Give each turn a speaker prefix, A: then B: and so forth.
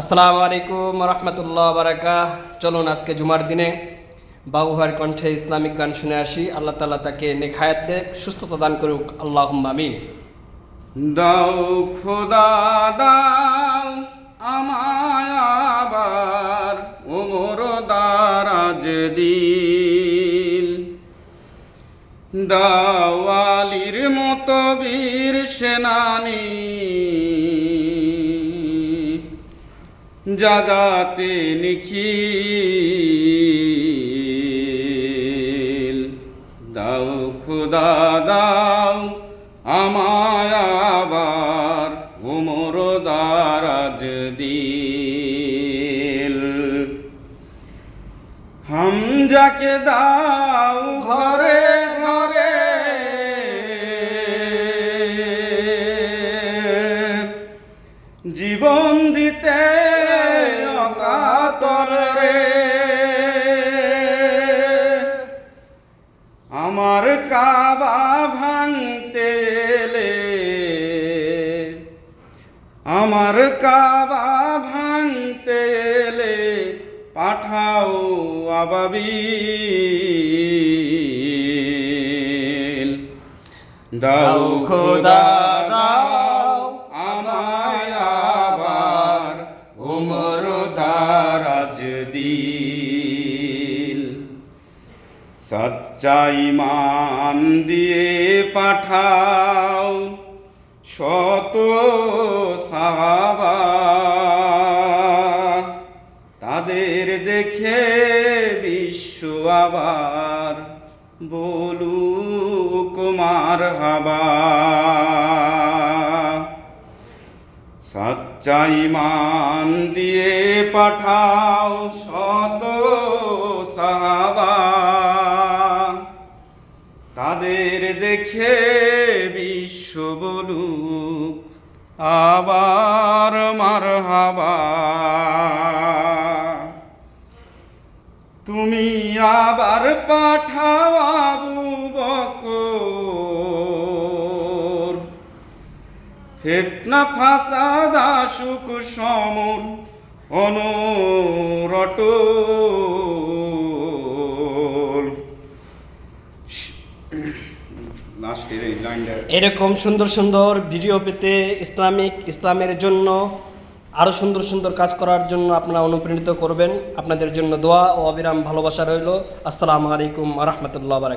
A: আসসালামু আলাইকুম রহমতুল্লাহ বারাকা চলুন আজকে জুমার দিনে বাবুহার কণ্ঠে ইসলামিক গান শুনে আসি। আল্লাহ তালা তাকে নেখায়াত সুস্থতা দান করুক। আল্লাহ আমিন।
B: দাও খোদা, দাও আমায় আবার দারাজ দিল। দাওয়ালির মতো বীর সেনানি। জাগাতে নিখিল। দাও খুদা দাও আমায় আবার উমর দারাজ দিল। হামজাকে দাও ঘরে জীবন দিতে অকাতর রে। আমার কাবা ভাঙতে আমার কাবা ভাঙতে পাঠাও আবাবিল। দাও খোদা সচ্চাই মান দিয়ে পাঠাও শত সাহাবা। তাদের দেখে বিশ্ব আবার বলুক মার হাবা সচ্চাই মান দিয়ে পাঠাও শত দেখে বিশ্ব বলুক আবার মার হাবা তুমি আবার পাঠাও আবু বকর। ফেতনা ফাসাদ আশুক সমর অনরট
A: এরকম সুন্দর সুন্দর ভিডিও পেতে ইসলামিক, ইসলামের জন্য আরও সুন্দর সুন্দর কাজ করার জন্য আপনারা অনুপ্রাণিত করবেন। আপনাদের জন্য দোয়া ও অবিরাম ভালোবাসা রইল। আসসালামু আলাইকুম রহমতুল্লাহ বারাক